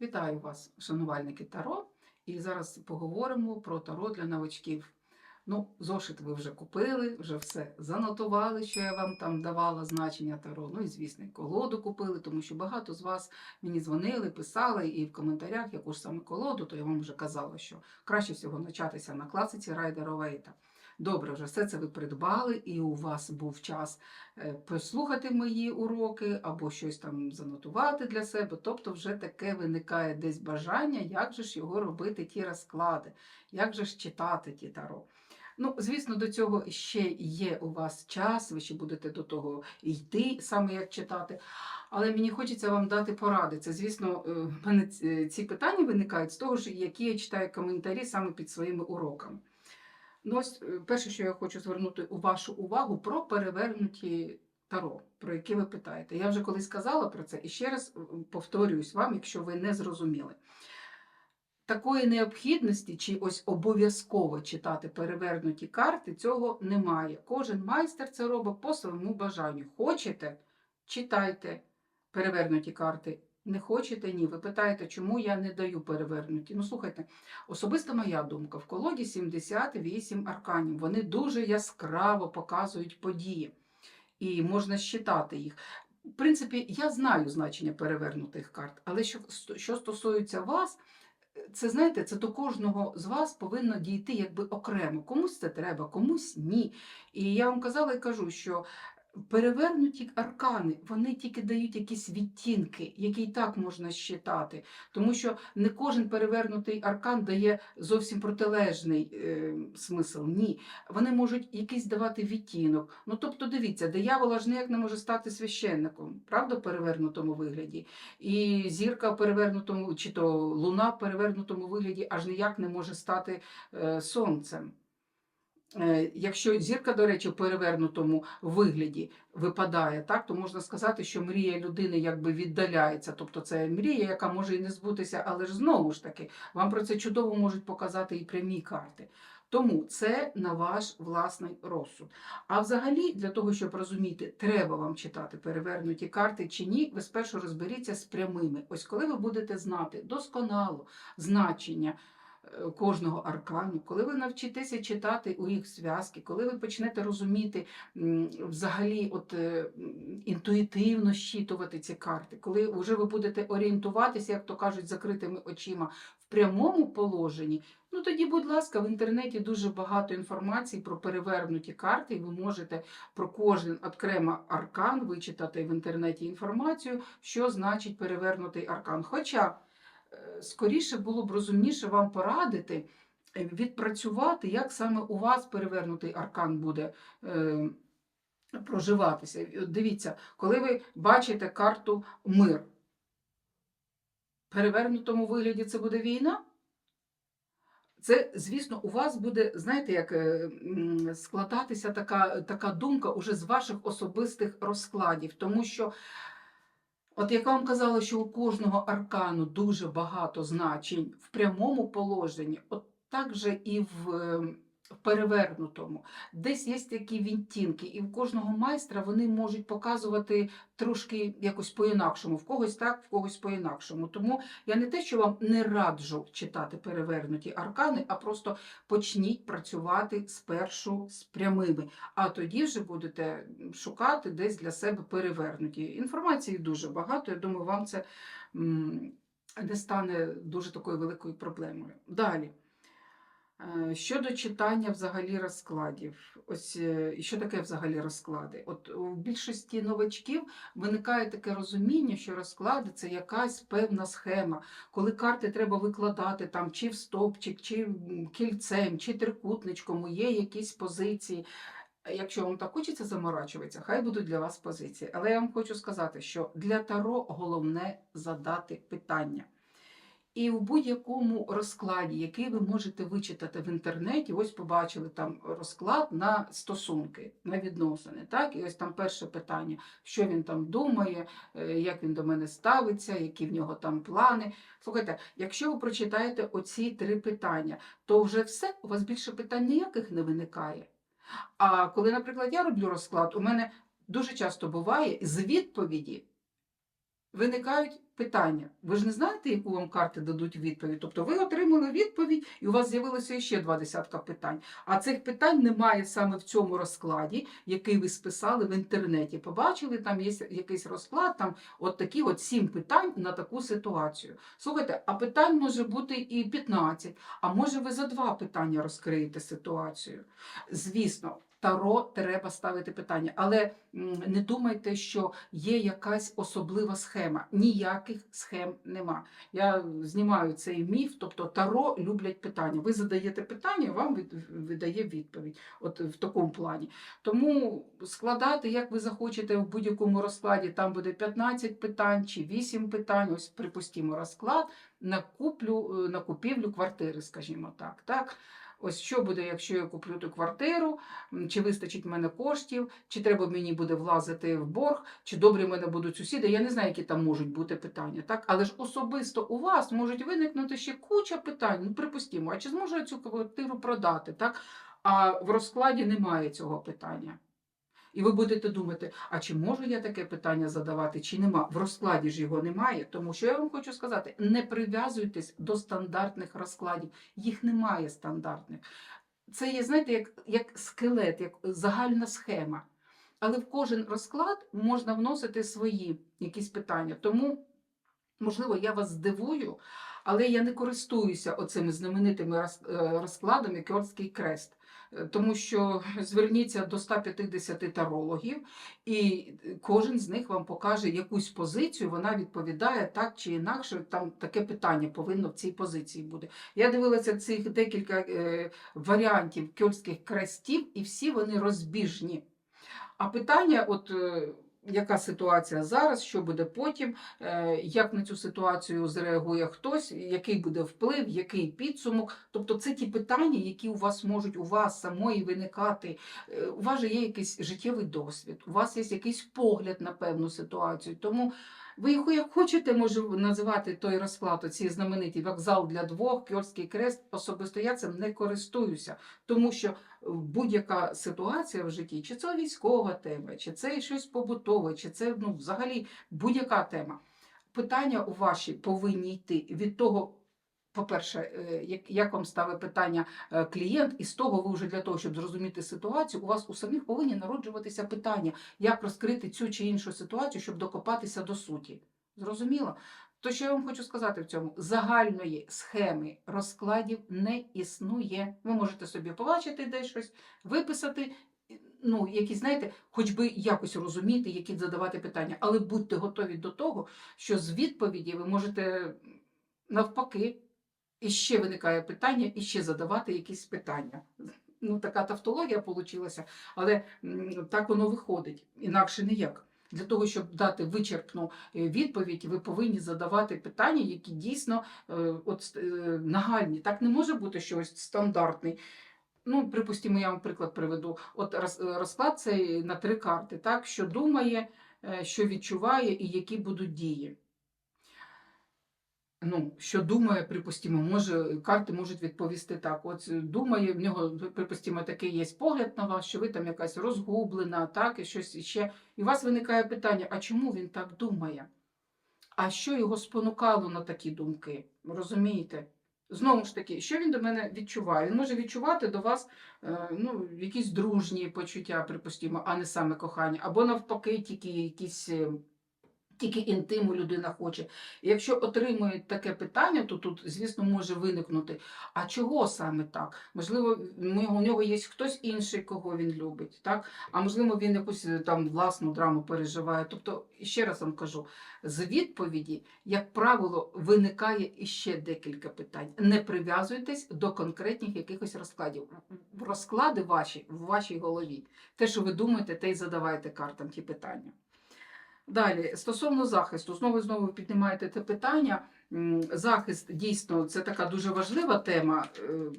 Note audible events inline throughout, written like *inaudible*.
Вітаю вас, шанувальники Таро. І зараз поговоримо про Таро для новачків. Ну, зошит ви вже купили, вже все занотували, що я вам там давала значення Таро. Ну і звісно, колоду купили, тому що багато з вас мені дзвонили, писали і в коментарях, яку ж саме колоду, то я вам вже казала, що краще всього начатися на класиці Райдера Вейта. Добре, вже все це ви придбали, і у вас був час е, послухати мої уроки або щось там занотувати для себе. Тобто, вже таке виникає десь бажання, як же ж його робити, ті розклади, як же ж читати ті таро. Ну, звісно, до цього ще є у вас час, ви ще будете до того йти, саме як читати. Але мені хочеться вам дати поради. Це, звісно, е, в мене ці- ці питання виникають з того, ж, які я читаю коментарі саме під своїми уроками. Ну, ось е, перше, що я хочу звернути у вашу увагу про перевернуті таро, про які ви питаєте. Я вже колись казала про це і ще раз е, повторююсь вам, якщо ви не зрозуміли. Такої необхідності чи ось обов'язково читати перевернуті карти, цього немає. Кожен майстер це робить по своєму бажанню. Хочете, читайте перевернуті карти. Не хочете, ні. Ви питаєте, чому я не даю перевернуті. Ну, слухайте, особиста моя думка: в колоді 78 арканів. Вони дуже яскраво показують події, і можна считати їх. В принципі, я знаю значення перевернутих карт, але що, що стосується вас, це знаєте, це до кожного з вас повинно дійти якби окремо. Комусь це треба, комусь ні. І я вам казала і кажу, що перевернуті аркани вони тільки дають якісь відтінки, які і так можна считати. Тому що не кожен перевернутий аркан дає зовсім протилежний е, смисл. Ні. Вони можуть якийсь давати відтінок. Ну тобто, дивіться, диявол аж ніяк не може стати священником, правда, в перевернутому вигляді. І зірка в перевернутому, чи то луна в перевернутому вигляді аж ніяк не може стати е, сонцем. Е, Якщо зірка, до речі, в перевернутому вигляді випадає, так, то можна сказати, що мрія людини якби віддаляється. Тобто це мрія, яка може і не збутися, але ж знову ж таки, вам про це чудово можуть показати і прямі карти. Тому це на ваш власний розсуд. А взагалі, для того, щоб розуміти, треба вам читати перевернуті карти чи ні, ви спершу розберіться з прямими. Ось коли ви будете знати досконало значення кожного аркану, коли ви навчитеся читати у їх зв'язки, коли ви почнете розуміти взагалі от, е, інтуїтивно щитувати ці карти, коли вже ви будете орієнтуватися, як то кажуть, закритими очима в прямому положенні, ну тоді, будь ласка, в інтернеті дуже багато інформації про перевернуті карти, і ви можете про кожен окремо аркан вичитати в інтернеті інформацію, що значить перевернутий аркан. Хоча скоріше було б розумніше вам порадити е, відпрацювати, як саме у вас перевернутий аркан буде е, проживатися. Дивіться, коли ви бачите карту мир, в перевернутому вигляді це буде війна. Це, звісно, у вас буде, знаєте, як е, складатися така, така думка уже з ваших особистих розкладів, тому що, от як вам казала, що у кожного аркану дуже багато значень в прямому положенні, от так же і е, в перевернутому. Десь є такі відтінки, і в кожного майстра вони можуть показувати трошки якось по-інакшому, в когось так, в когось по-інакшому. Тому я не те, що вам не раджу читати перевернуті аркани, а просто почніть працювати спершу з прямими, а тоді вже будете шукати десь для себе перевернуті. Інформації дуже багато. Я думаю, вам це не стане дуже такою великою проблемою. Далі. Е, Щодо читання взагалі розкладів, ось е, що таке взагалі розклади? От у більшості новачків виникає таке розуміння, що розклади це якась певна схема, коли карти треба викладати там чи в стопчик, чи кільцем, чи трикутничком, є якісь позиції. Якщо вам так хочеться заморачуватися, хай будуть для вас позиції. Але я вам хочу сказати, що для Таро головне задати питання. І в будь-якому розкладі, який ви можете вичитати в інтернеті, ось побачили там розклад на стосунки, на відносини. Так? І ось там перше питання, що він там думає, е, як він до мене ставиться, які в нього там плани. Слухайте, якщо ви прочитаєте оці три питання, то вже все, у вас більше питань ніяких не виникає. А коли, наприклад, я роблю розклад, у мене дуже часто буває з відповіді виникають питання. Ви ж не знаєте, яку вам карти дадуть відповідь. Тобто ви отримали відповідь, і у вас з'явилося ще два десятка питань. А цих питань немає саме в цьому розкладі, який ви списали в інтернеті. Побачили, там є якийсь розклад, там от такі от сім питань на таку ситуацію. Слухайте, а питань може бути і 15, а може ви за два питання розкриєте ситуацію. Звісно. Таро треба ставити питання, але не думайте, що є якась особлива схема. Ніяких схем нема. Я знімаю цей міф, тобто таро люблять питання. Ви задаєте питання, вам видає відповідь. От в такому плані. Тому складати, як ви захочете в будь-якому розкладі, там буде 15 питань чи 8 питань. Ось припустімо розклад на куплю, е, на купівлю квартири, скажімо так. так? Ось що буде, якщо я куплю ту квартиру, чи вистачить мене коштів, чи треба мені буде влазити в борг, чи добрі в мене будуть сусіди. Я не знаю, які там можуть бути питання. Так? Але ж особисто у вас можуть виникнути ще куча питань. Ну, припустімо, а чи зможу я цю квартиру продати? Так? А в розкладі немає цього питання. І ви будете думати, а чи можу я таке питання задавати, чи нема. В розкладі ж його немає. Тому що я вам хочу сказати: не прив'язуйтесь до стандартних розкладів. Їх немає стандартних. Це є, знаєте, як, як скелет, як загальна схема. Але в кожен розклад можна вносити свої якісь питання. Тому, можливо, я вас здивую, але я не користуюся оцими знаменитими е, розкладами Кьорський крест. Тому що зверніться до 150 тарологів, і кожен з них вам покаже якусь позицію, вона відповідає так чи інакше. Там таке питання повинно в цій позиції бути. Я дивилася цих декілька е, варіантів кьольських крестів, і всі вони розбіжні. А питання, от е, яка ситуація зараз, що буде потім, е, як на цю ситуацію зреагує хтось, який буде вплив, який підсумок. Тобто це ті питання, які у вас можуть у вас самої виникати. Е, У вас же є якийсь життєвий досвід, у вас є якийсь погляд на певну ситуацію. Тому ви його як хочете, може називати той розклад, ці знамениті вокзал для двох, Кьорський крест. Особисто я цим не користуюся, тому що будь-яка ситуація в житті, чи це військова тема, чи це щось побутове, чи це ну, взагалі будь-яка тема. Питання у ваші повинні йти від того. По-перше, е, як, вам ставить питання е, клієнт, і з того ви вже для того, щоб зрозуміти ситуацію, у вас у самих повинні народжуватися питання, як розкрити цю чи іншу ситуацію, щоб докопатися до суті. Зрозуміло? То що я вам хочу сказати в цьому? Загальної схеми розкладів не існує. Ви можете собі побачити десь щось, виписати, ну, які, знаєте, хоч би якось розуміти, які задавати питання, але будьте готові до того, що з відповіді ви можете навпаки, і ще виникає питання, і ще задавати якісь питання. Ну, така тавтологія вийшла, але так воно виходить, інакше ніяк. Для того, щоб дати вичерпну е, відповідь, ви повинні задавати питання, які дійсно е, от, е, нагальні. Так не може бути щось стандартний. Ну, припустимо, я вам приклад приведу. От розклад цей на три карти, так, що думає, що відчуває і які будуть дії. Ну, що думає, припустимо, може, карти можуть відповісти так. От е, думає, в нього, припустимо, такий є погляд на вас, що ви там якась розгублена, так, і щось іще. І у вас виникає питання: а чому він так думає? А що його спонукало на такі думки? Розумієте? Знову ж таки, що він до мене відчуває? Він може відчувати до вас е, ну, якісь дружні почуття, припустимо, а не саме кохання, або навпаки, тільки якісь. Тільки інтиму людина хоче. Якщо отримує таке питання, то тут, звісно, може виникнути. А чого саме так? Можливо, у нього є хтось інший, кого він любить, так? А можливо, він якусь е, там власну драму переживає. Тобто, ще раз вам кажу, з відповіді, як правило, виникає іще декілька питань. Не прив'язуйтесь до конкретних якихось розкладів. Розклади ваші в вашій голові. Те, що ви думаєте, те й задавайте картам ті питання. Далі, стосовно захисту, знову і знову піднімаєте це питання. Захист дійсно це така дуже важлива тема е,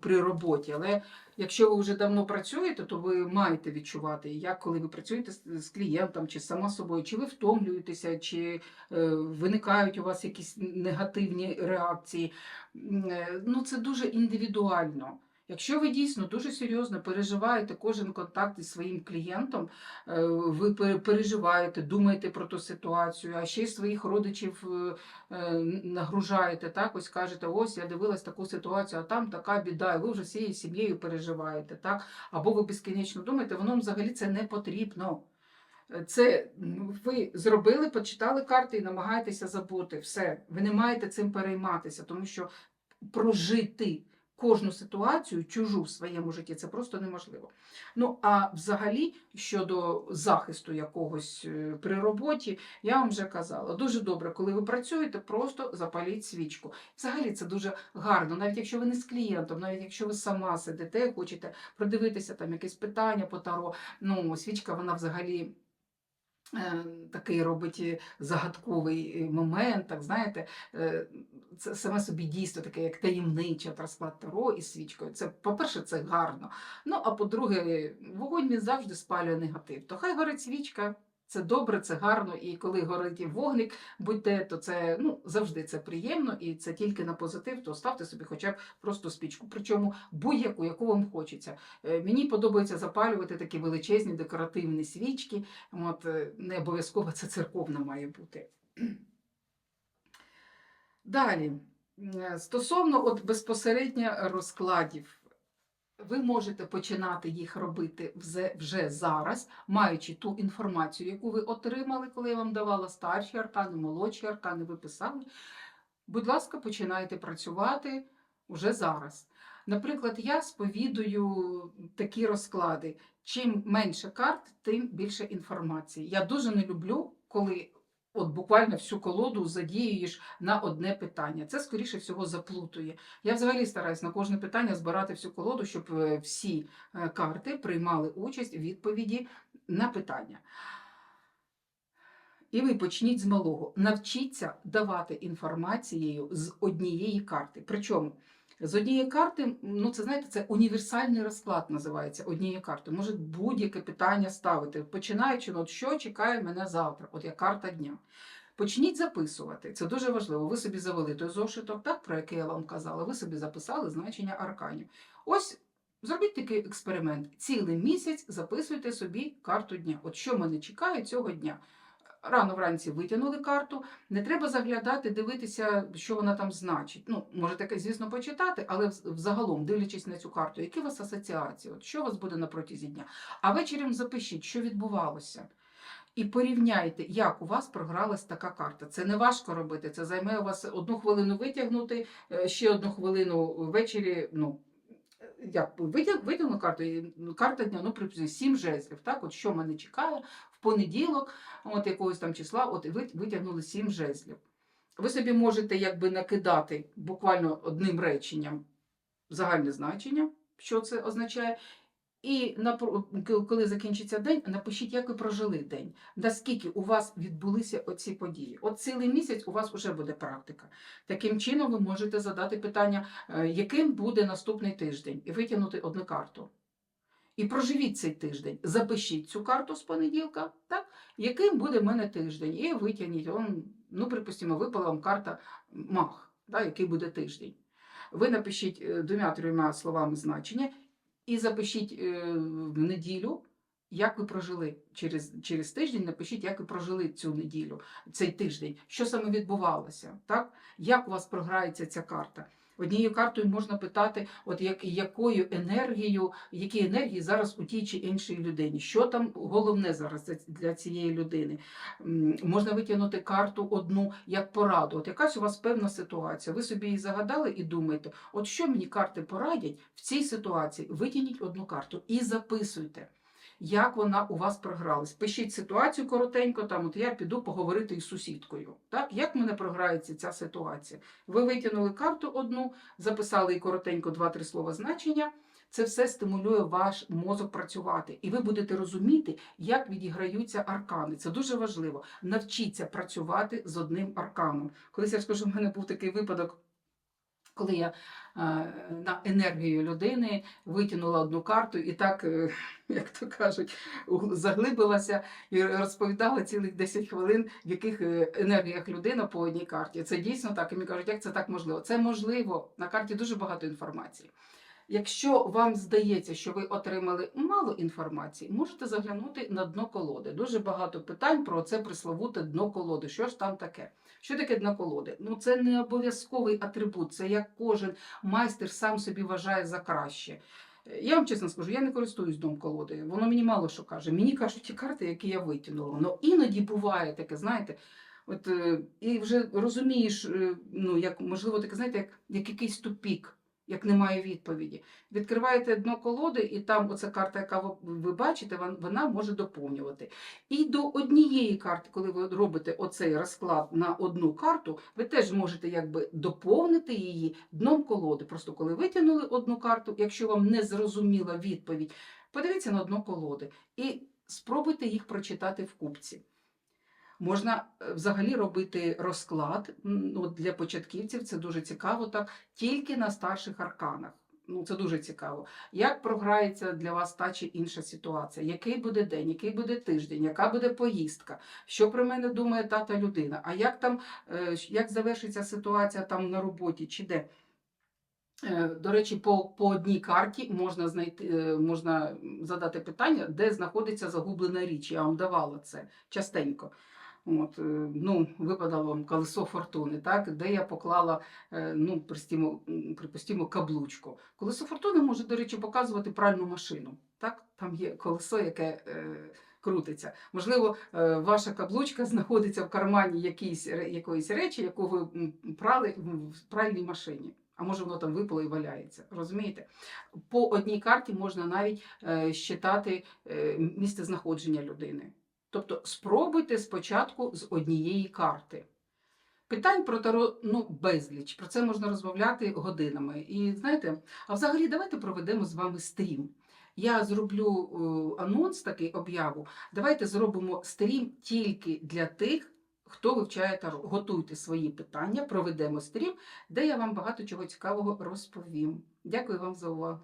при роботі. Але якщо ви вже давно працюєте, то ви маєте відчувати, як коли ви працюєте з, клієнтом чи сама собою, чи ви втомлюєтеся, чи е, виникають у вас якісь негативні реакції. Е, Ну, це дуже індивідуально. Якщо ви дійсно дуже серйозно переживаєте кожен контакт із своїм клієнтом, е, ви переживаєте, думаєте про ту ситуацію, а ще й своїх родичів е, е, нагружаєте, так ось кажете, ось я дивилась таку ситуацію, а там така біда, і ви вже всією сім'єю переживаєте, так? Або ви безкінечно думаєте, воно взагалі це не потрібно. Це ви зробили, почитали карти і намагаєтеся забути. Все, ви не маєте цим перейматися, тому що прожити кожну ситуацію чужу в своєму житті це просто неможливо. Ну а взагалі щодо захисту якогось е, при роботі, я вам вже казала, дуже добре, коли ви працюєте, просто запаліть свічку. Взагалі це дуже гарно, навіть якщо ви не з клієнтом, навіть якщо ви сама сидите, хочете продивитися там якесь питання по таро. Ну, свічка вона взагалі. Е, Такий робить е, загадковий е, момент, так знаєте, це саме собі дійство таке, як таємниче розклад Таро із свічкою. Це, по-перше, це гарно. Ну, а по-друге, вогонь він завжди спалює негатив. То хай горить свічка, це добре, це гарно, і коли горить вогник, будьте, то це ну, завжди це приємно, і це тільки на позитив, то ставте собі хоча б просто спічку. Причому будь-яку, яку вам хочеться. Е, Мені подобається запалювати такі величезні декоративні свічки. От, е, не обов'язково це церковна має бути. Далі, Е, стосовно от безпосередньо розкладів, ви можете починати їх робити вже, зараз, маючи ту інформацію, яку ви отримали, коли я вам давала старші аркани, молодші аркани, ви писали. Будь ласка, починайте працювати вже зараз. Наприклад, я сповідую такі розклади. Чим менше карт, тим більше інформації. Я дуже не люблю, коли от буквально всю колоду задіюєш на одне питання. Це, скоріше всього, заплутує. Я взагалі стараюсь на кожне питання збирати всю колоду, щоб е, всі е, карти приймали участь у відповіді на питання. І ви почніть з малого. Навчіться давати інформацією з однієї карти. Причому з однієї карти, ну це знаєте, це універсальний розклад називається однієї карти. Може будь-яке питання ставити, починаючи, ну, от що чекає мене завтра, от як карта дня. Почніть записувати, це дуже важливо. Ви собі завели той зошиток, так, про який я вам казала, ви собі записали значення арканів. Ось зробіть такий експеримент. Цілий місяць записуйте собі карту дня. От що мене чекає цього дня. Рано вранці витягнули карту, не треба заглядати, дивитися, що вона там значить. Ну, можете, звісно, почитати, але взагалом, дивлячись на цю карту, які у вас асоціації, от що у вас буде на протязі дня. А вечором запишіть, що відбувалося. І порівняйте, як у вас програлась така карта. Це не важко робити. Це займе у вас одну хвилину витягнути, е, ще одну хвилину ввечері. Ну, витяг, витягну карту, ну, карта дня, ну, приблизно сім жезлів. Так, от що мене чекає в понеділок, от якогось там числа, от витягнули сім жезлів. Ви собі можете якби накидати буквально одним реченням загальне значення, що це означає. І коли закінчиться день, напишіть, як ви прожили день, наскільки у вас відбулися оці події. От цілий місяць у вас вже буде практика. Таким чином, ви можете задати питання, е, яким буде наступний тиждень, і витягнути одну карту. І проживіть цей тиждень. Запишіть цю карту з понеділка, так? яким буде в мене тиждень, і витягніть. Ну, припустимо, випала вам карта мах, так? який буде тиждень. Ви напишіть е, двома-трьома словами значення і запишіть е, в неділю, як ви прожили через, через тиждень. Напишіть, як ви прожили цю неділю, цей тиждень, що саме відбувалося, так? як у вас програється ця карта. Однією картою можна питати, от як, якою енергією, які енергії зараз у тій чи іншій людині, що там головне зараз для- цієї людини. Можна витягнути карту одну як пораду. От якась у вас певна ситуація. Ви собі її загадали і думаєте, от що мені карти порадять в цій ситуації? Витягніть одну карту і записуйте. Як вона у вас програлась? Пишіть ситуацію коротенько, там от я піду поговорити із сусідкою. Так, як мене програється ця ситуація? Ви витягнули карту одну, записали їй коротенько два-три слова значення. Це все стимулює ваш мозок працювати, і ви будете розуміти, як відіграються аркани. Це дуже важливо. Навчіться працювати з одним арканом. Колись я скажу, в мене був такий випадок. Коли я е, на енергію людини витягнула одну карту і так, е, *laughs* як то кажуть, заглибилася і розповідала цілих 10 хвилин, в яких е, енергіях людина по одній карті. Це дійсно так. І мені кажуть, як це так можливо? Це можливо. На карті дуже багато інформації. Якщо вам здається, що ви отримали мало інформації, можете заглянути на дно колоди. Дуже багато питань про це присловуте дно колоди. Що ж там таке? Що таке дно колоди? Ну це не обов'язковий атрибут, це як кожен майстер сам собі вважає за краще. Я вам чесно скажу, я не користуюсь дном колоди. Воно мені мало що каже. Мені кажуть ті карти, які я витягнула. Ну іноді буває таке, знаєте. От е, і вже розумієш, е, ну як можливо, таке, знаєте, як, як якийсь тупік, як немає відповіді. Відкриваєте дно колоди, і там оця карта, яка ви, бачите, вона може доповнювати. І до однієї карти, коли ви робите оцей розклад на одну карту, ви теж можете якби доповнити її дном колоди. Просто коли витягнули одну карту, якщо вам не зрозуміла відповідь, подивіться на дно колоди і спробуйте їх прочитати в купці. Можна е, взагалі робити розклад ну, для початківців, це дуже цікаво, так, тільки на старших арканах. Ну, це дуже цікаво. Як програється для вас та чи інша ситуація? Який буде день, який буде тиждень, яка буде поїздка? Що про мене думає та та людина? А як там е, як завершиться ситуація там на роботі чи де? Е, До речі, по, по одній карті можна знайти, можна задати питання, де знаходиться загублена річ. Я вам давала це частенько. От, е, ну, випадало колесо фортуни, так, де я поклала, е, ну, припустимо, припустимо, каблучку. Колесо фортуни може, до речі, показувати пральну машину. Так? Там є колесо, яке е, крутиться. Можливо, ваша каблучка *laughs* знаходиться в кармані якійсь, якоїсь речі, яку ви прали в пральній машині. А може воно там випало і валяється. Розумієте? По одній карті можна навіть е, щитати е, місце знаходження людини. Тобто спробуйте спочатку з однієї карти. Питань про таро ну, безліч. Про це можна розмовляти годинами. І знаєте, а взагалі давайте проведемо з вами стрім. Я зроблю е, анонс, такий об'яву. Давайте зробимо стрім тільки для тих, хто вивчає таро. Готуйте свої питання, проведемо стрім, де я вам багато чого цікавого розповім. Дякую вам за увагу.